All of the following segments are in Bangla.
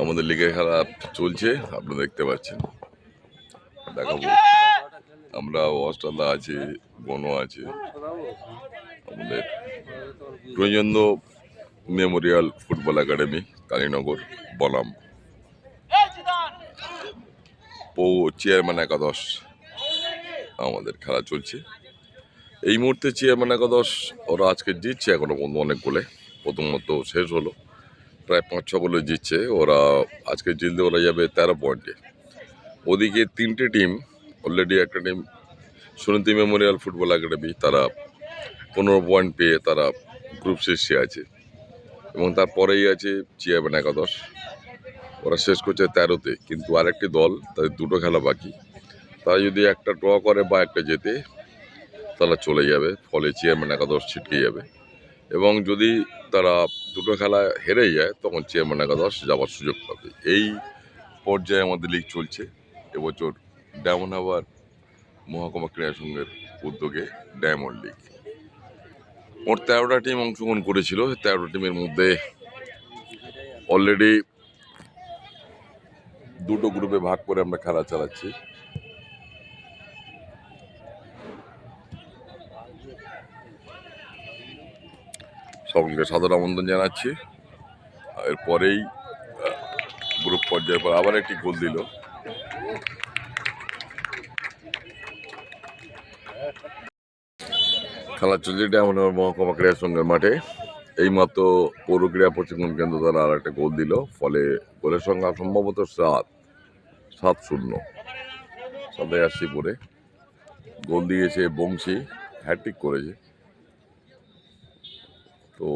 আমাদের লিগের খেলা চলছে, আপনারা দেখতে পাচ্ছেন। দেখাবো। আমরা অস্ট্রালদা আছে, বনো আছে। আমাদের প্রয়োজন্য মেমোরিয়াল ফুটবল একাডেমি, কালীনগর বলাম পৌ চেয়ারম্যান একাদশ, আমাদের খেলা চলছে। এই মুহূর্তে চেয়ারম্যান একাদশ ওরা আজকে জিতছে এখনও পর্যন্ত অনেক গোলে। প্রথমত শেষ হলো। প্রায় পাঁচ, ছ বলে জিতছে। ওরা আজকে জিতলে ওরা যাবে তেরো পয়েন্টে ওদিকে তিনটে টিম অলরেডি একটা team Suniti memorial football academy, তারা পনেরো পয়েন্ট পেয়ে তারা গ্রুপ শীর্ষে আছে। এবং তারপরেই আছে চেয়ারম্যান একাদশ। ওরা শেষ করছে তেরোতে, কিন্তু আরেকটি দল, তাদের দুটো খেলা বাকি। তারা যদি একটা ড্র করে বা একটা জেতে, তারা চলে যাবে। ফলে চেয়ারম্যান একাদশ ছিটকে যাবে। এবং যদি তারা দুটো খেলা হেরে যায়, তখন চেয়ারম্যান একাদশ যাওয়ার সুযোগ পাবে। এই পর্যায়ে আমাদের লিগ চলছে। এবছর ডায়মন্ড হাবার মহকুমা ক্রীড়া সংঘের উদ্যোগে ডায়মন্ড লিগ মোট তেরোটা টিম অংশগ্রহণ করেছিল। তেরোটা টিমের মধ্যে অলরেডি দুটো গ্রুপে ভাগ করে আমরা খেলা চালাচ্ছি। সকলকে সাদর আমন্ত্রণ জানাচ্ছি। এরপরেই গ্রুপ পর্যায়ের পর আবার একটি গোল দিল। খেলা চলছে ডায়মন্ড হারবার মহকুমা ক্রীড়া সংঘের মাঠে। এইমাত্র পৌর ক্রীড়া প্রশিক্ষণ কেন্দ্র দ্বারা আর একটা গোল দিল, ফলে গোলের সংখ্যা সম্ভবত সাত সাত শূন্য। সাতাই আশি পরে গোল দিয়েছে বংশী হ্যাট্রিক করেছে। তো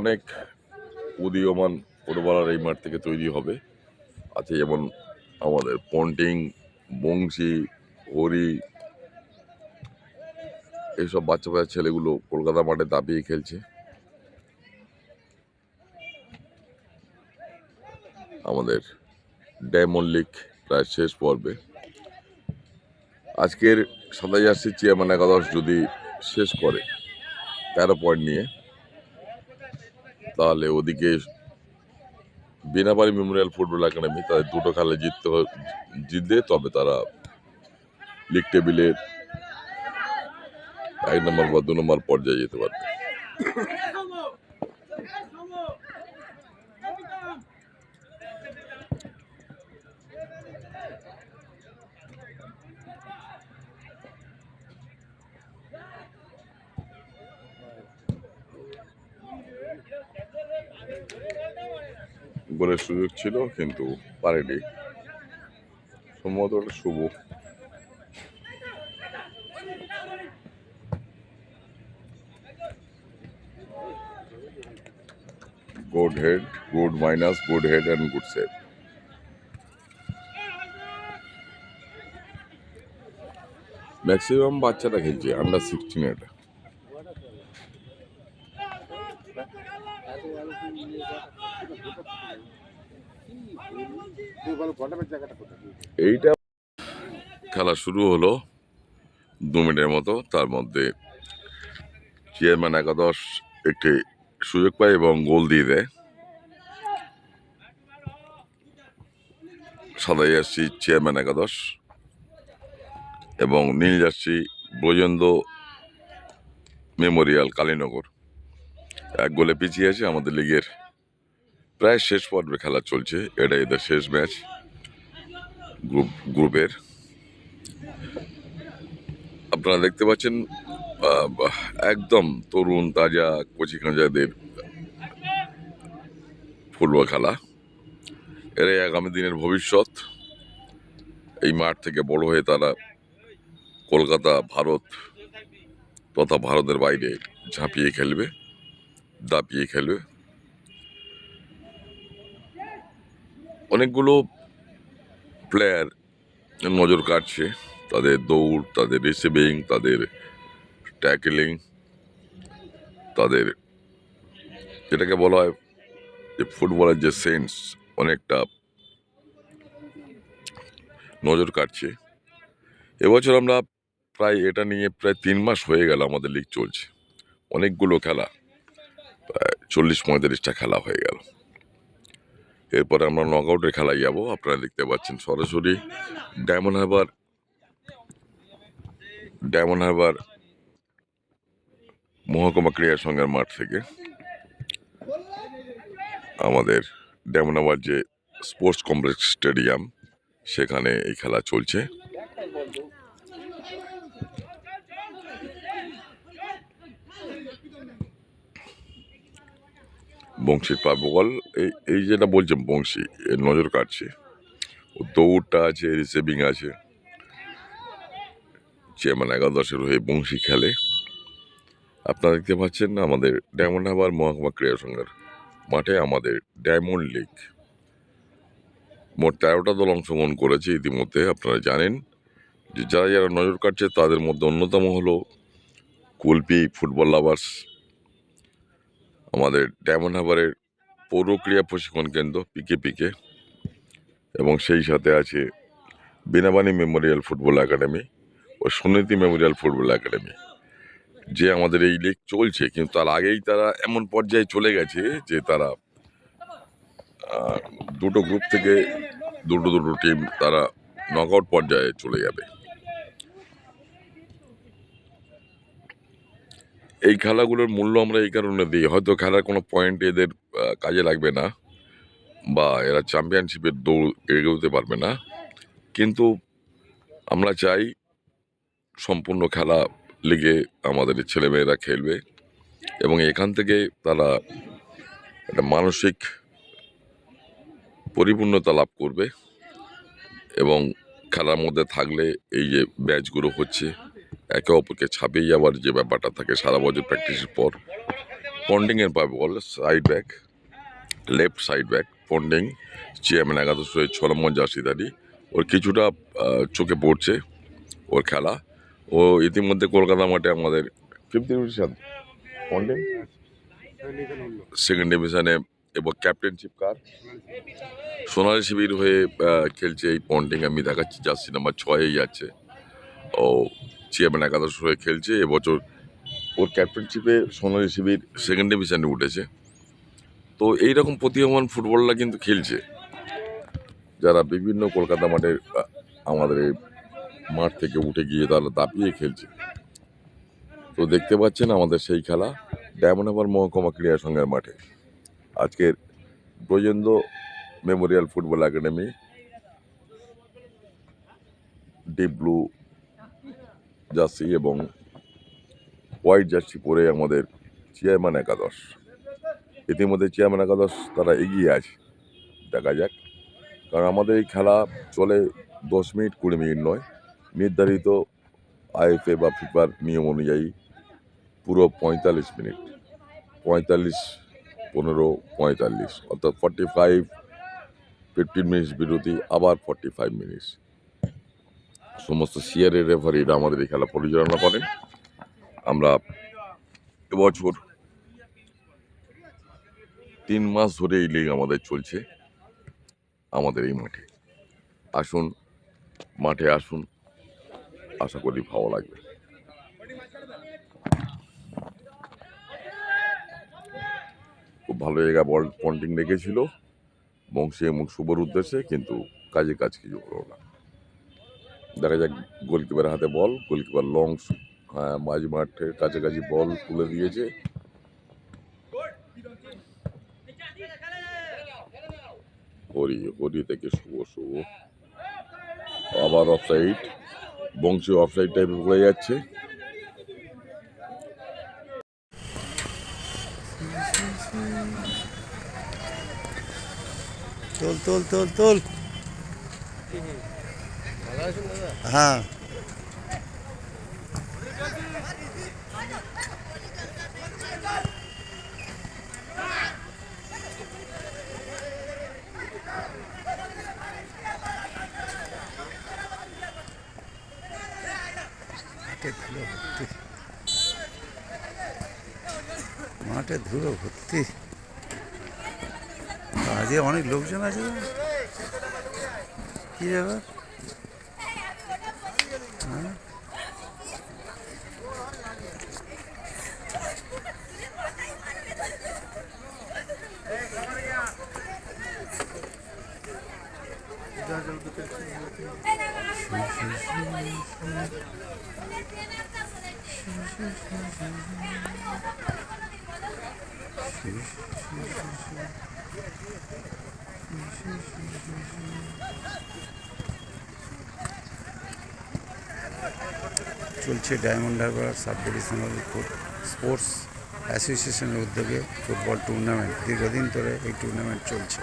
অনেক উদীয়মান ফুটবলার এই মাঠ থেকে তৈরি হবে। আছে যেমন আমাদের পন্টিং, বংশী, হরি, এইসব বাচ্চা বাচ্চা ছেলেগুলো কলকাতা মাঠে দাপিয়ে খেলছে। আমাদের ডায়মন্ড লিগ প্রায় শেষ পর্বে। আজকের সাতাই জার্সি চেয়ারম্যান একাদশ যদি শেষ করে তেরো পয়েন্ট নিয়ে। তাহলে ওদিকে বিনাবাড়ি মেমোরিয়াল ফুটবল একাডেমি তাদের দুটো খেলা জিততে জিতলে তবে তারা লিগ টেবিলের এক নম্বর বা দু নম্বর পর্যায়ে যেতে পারবে। গোলের সুযোগ ছিল, কিন্তু পারেনি। সম্ভবত Shubho. Good head good minus good head and good save maximum বাচ্চারা খেলছে আন্ডার সিক্সটিন এটা এইটা খেলা শুরু হলো দু মিনিটের মতো, তার মধ্যে চেয়ারম্যান একাদশ একটি সুযোগ পায় এবং গোল দিয়ে দেয়। সাদাই জার্সি চেয়ারম্যান একাদশ এবং নীল জার্সি ব্রজেন্দ্র মেমোরিয়াল কালীনগর। এক গোলে পিছিয়ে আছে আমাদের লিগের। প্রায় শেষ পর্বে খেলা চলছে। এটা এদের শেষ ম্যাচ গ্রুপ গ্রুপের আপনারা দেখতে পাচ্ছেন একদম তরুণ, তাজা কচি কাঁচাদের ফুটবল খেলা। এরাই আগামী দিনের ভবিষ্যৎ। এই মাঠ থেকে বড় হয়ে তারা কলকাতা, ভারত তথা ভারতের বাইরে ঝাঁপিয়ে খেলবে। দাপিয়ে খেলবে অনেকগুলো প্লেয়ার নজর কাটছে। তাদের দৌড়, তাদের রিসিভিং তাদের ট্যাকেলিং তাদের যেটাকে বলা হয় যে ফুটবলের যে সেন্স অনেকটা নজর কাটছে। এবছর আমরা প্রায় এটা নিয়ে প্রায় তিন মাস হয়ে গেল আমাদের লিগ চলছে। অনেকগুলো খেলা। প্রায় চল্লিশ পঁয়তাল্লিশটা খেলা হয়ে গেল। এরপরে আমরা নকআউটের খেলায় যাব। আপনারা দেখতে পাচ্ছেন সরাসরি ডায়মন্ড হারবার ডায়মন্ড হারবার মহকুমা ক্রীড়া সংঘের মাঠ থেকে আমাদের ডায়মন্ড হারবার যে স্পোর্টস কমপ্লেক্স স্টেডিয়াম, সেখানে এই খেলা চলছে। বংশীর পা এই এই যেটা বলছেন বংশী, এর নজর কাটছে ও দৌড়টা আছে রিসেভিং আছে। চেয়ারম্যান একাদশের হয়ে বংশী খেলে। আপনারা দেখতে পাচ্ছেন না আমাদের ডায়মন্ড হাবার মহকুমা ক্রীড়া সংঘের মাঠে আমাদের ডায়মন্ড লিগ মোট তেরোটা দল অংশগ্রহণ করেছে ইতিমধ্যে, আপনারা জানেন। যে যারা যারা নজর কাটছে তাদের মধ্যে অন্যতম হলো কুলপি ফুটবল লাভার্স আমাদের ডায়মন্ড পৌর ক্রীড়া প্রশিক্ষণ কেন্দ্র পিকে পিকে এবং সেই সাথে আছে বিনাবানি মেমোরিয়াল ফুটবল একাডেমি ও সুনীতি মেমোরিয়াল ফুটবল একাডেমি যে আমাদের এই লিগ চলছে, কিন্তু তার আগেই তারা এমন পর্যায়ে চলে গেছে যে তারা দুটো গ্রুপ থেকে দুটো দুটো টিম তারা নকআউট পর্যায়ে চলে যাবে। এই খেলাগুলোর মূল্য আমরা এই কারণে দিই। হয়তো খেলার কোনো পয়েন্ট এদের কাজে লাগবে না বা এরা চ্যাম্পিয়নশিপের দৌড় এগোতে পারবে না। কিন্তু আমরা চাই সম্পূর্ণ খেলা লিগে আমাদের ছেলেমেয়েরা খেলবে এবং এখান থেকে তারা একটা মানসিক পরিপূর্ণতা লাভ করবে এবং খেলার মধ্যে থাকলে এই যে ব্যাচগুলো হচ্ছে একে অপরকে ছাপিয়ে যাওয়ার যে ব্যাপারটা থাকে, সারা বছর প্র্যাকটিসের পর। পন্ডিংয়ের পাবে ball side back left side back Ponting chairman একাদশ হয়ে ছলমন জাসিদারি ওর কিছুটা চোখে পড়ছে ওর খেলা। ও ইতিমধ্যে কলকাতা মাঠে আমাদের ফিফথ ডিভিশন পন্ডিং সেকেন্ড ডিভিশনে এবং ক্যাপ্টেনশিপ কার সোনালী শিবির হয়ে খেলছে এই পন্ডিং আমি দেখাচ্ছি জার্সি নাম্বার ছয়ে যাচ্ছে ও চেয়ারম্যান একাদশ হয়ে খেলছে, এবছর ওর ক্যাপ্টেনশিপে সোনালী শিবির সেকেন্ড ডিভিশনে উঠেছে। তো এইরকম প্রতিভাবান ফুটবলরা কিন্তু খেলছে। যারা বিভিন্ন কলকাতা মাঠের আমাদের মাঠ থেকে উঠে গিয়ে তারা দাপিয়ে খেলছে। তো দেখতে পাচ্ছেন আমাদের সেই খেলা, ডায়মন্ড হারবার মহকুমা ক্রীড়া সংঘের মাঠে। আজকের Brajendra memorial football academy deep blue jersey এবং হোয়াইট জার্সি পরে আমাদের চেয়ারম্যান একাদশ। ইতিমধ্যে চেয়ারম্যান একাদশ তারা এগিয়ে আছে, দেখা যাক। কারণ আমাদের এই খেলা চলে দশ মিনিট, কুড়ি মিনিট নয়। নির্ধারিত আইএফএ বা ফিফার নিয়ম অনুযায়ী পুরো পঁয়তাল্লিশ মিনিট, পঁয়তাল্লিশ, পনেরো, পঁয়তাল্লিশ, অর্থাৎ ফর্টি ফাইভ ফিফটিন মিনিটস বিরতি, আবার ফর্টি ফাইভ মিনিটস সমস্ত সিয়ারের রেফারিরা আমাদের এই খেলা পরিচালনা করেন। আমরা এবছর তিন মাস ধরে এই লিগ আমাদের চলছে, আমাদের এই মাঠে। আসুন মাঠে আসুন, আশা করি ভালো লাগবে। খুব ভালো জায়গা বল পন্টিং রেখেছিল, বংশী এবং শুভর উদ্দেশ্যে, কিন্তু কাজে কাজ কিছু হলো না। দেখা যাক গোলকিপারের হাতে বল গোলকিপার লং মাঝ মাঠের কাছাকাছি বল তুলে দিয়েছে। হরি হরি থেকে শুভ শুভ। আবার অফসাইড বংশী অফসাইড টাইপে পড়ে যাচ্ছে। তোল তোল তোল তোল। হ্যাঁ। মাঠে ধুলো ভর্তি। আজকে অনেক লোকজন আছে। কি ব্যাপার হ্যাঁ? চলছে Diamond Harbour sub divisional sports অ্যাসোসিয়েশনের উদ্যোগে ফুটবল টুর্নামেন্ট দীর্ঘদিন ধরে এই টুর্নামেন্ট চলছে।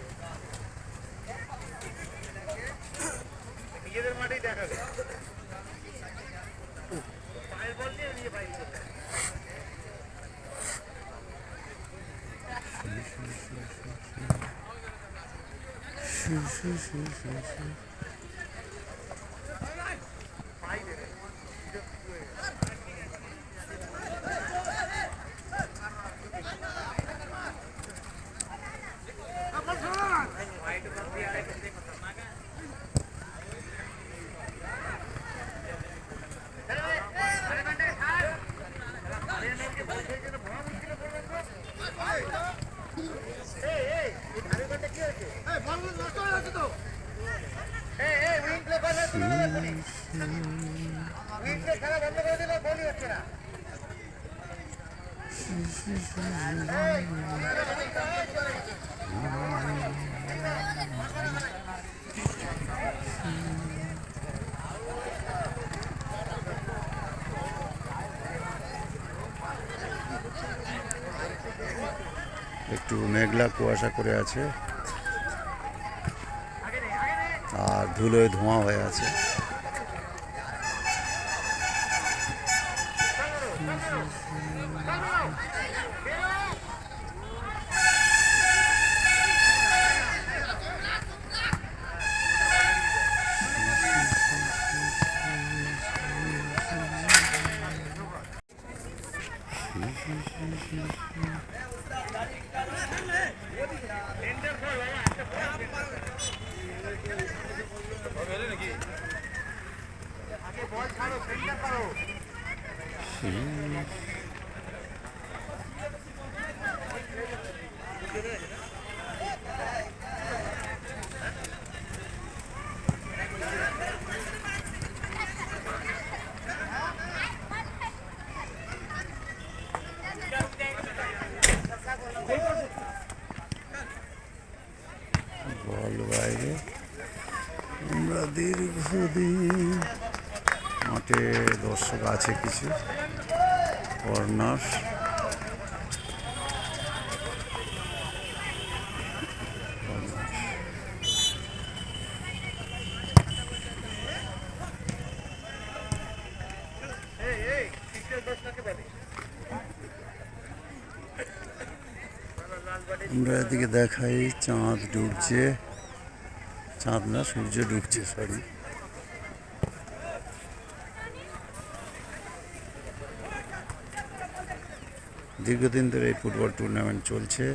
shoo, shoo, shoo, shoo, shoo. একটু মেঘলা কুয়াশা করে আছে। আর ধুলোয় ধোঁয়া হয়ে আছে আগে বল ছাড়ো, center করো। বল বাইরে আমরা দীর্ঘদিন মাঠে দর্শক আছে কিছু। কর্নার? আমরা এদিকে দেখাই, চাঁদ ডুবছে। চাঁদ না, সূর্য ডুবছে সরি দীর্ঘদিন ধরে এই ফুটবল টুর্নামেন্ট চলছে।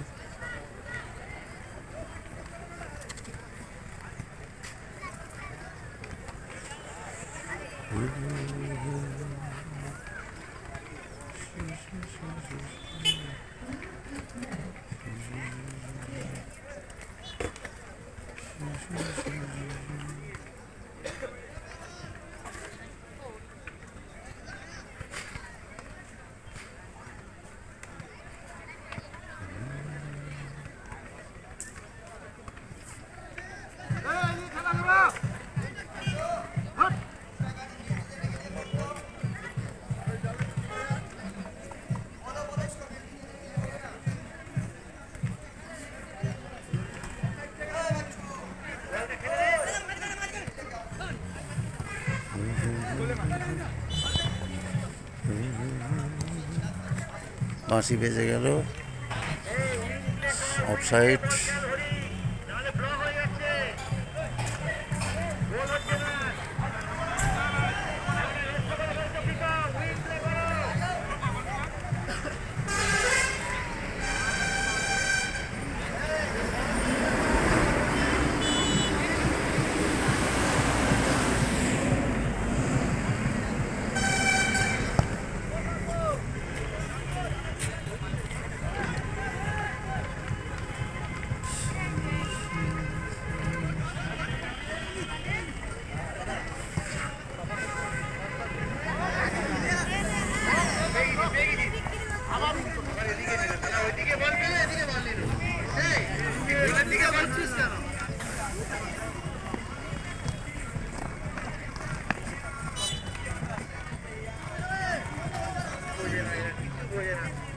বাঁশি বেজে গেল। অফ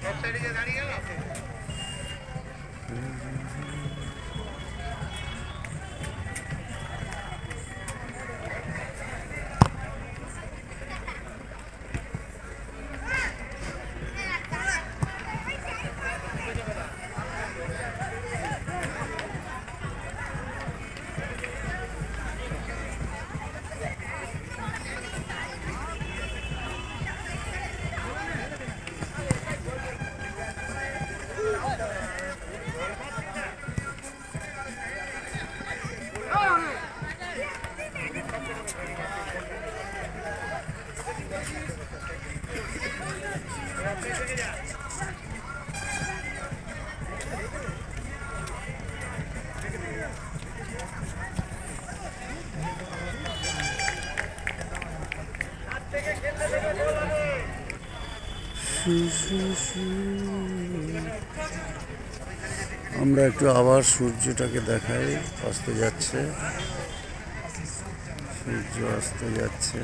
না অফসাইডে যে দাঁড়িয়ে গেল আমরা একটু আবার সূর্যটাকে দেখাই অস্ত যাচ্ছে সূর্য অস্ত যাচ্ছে।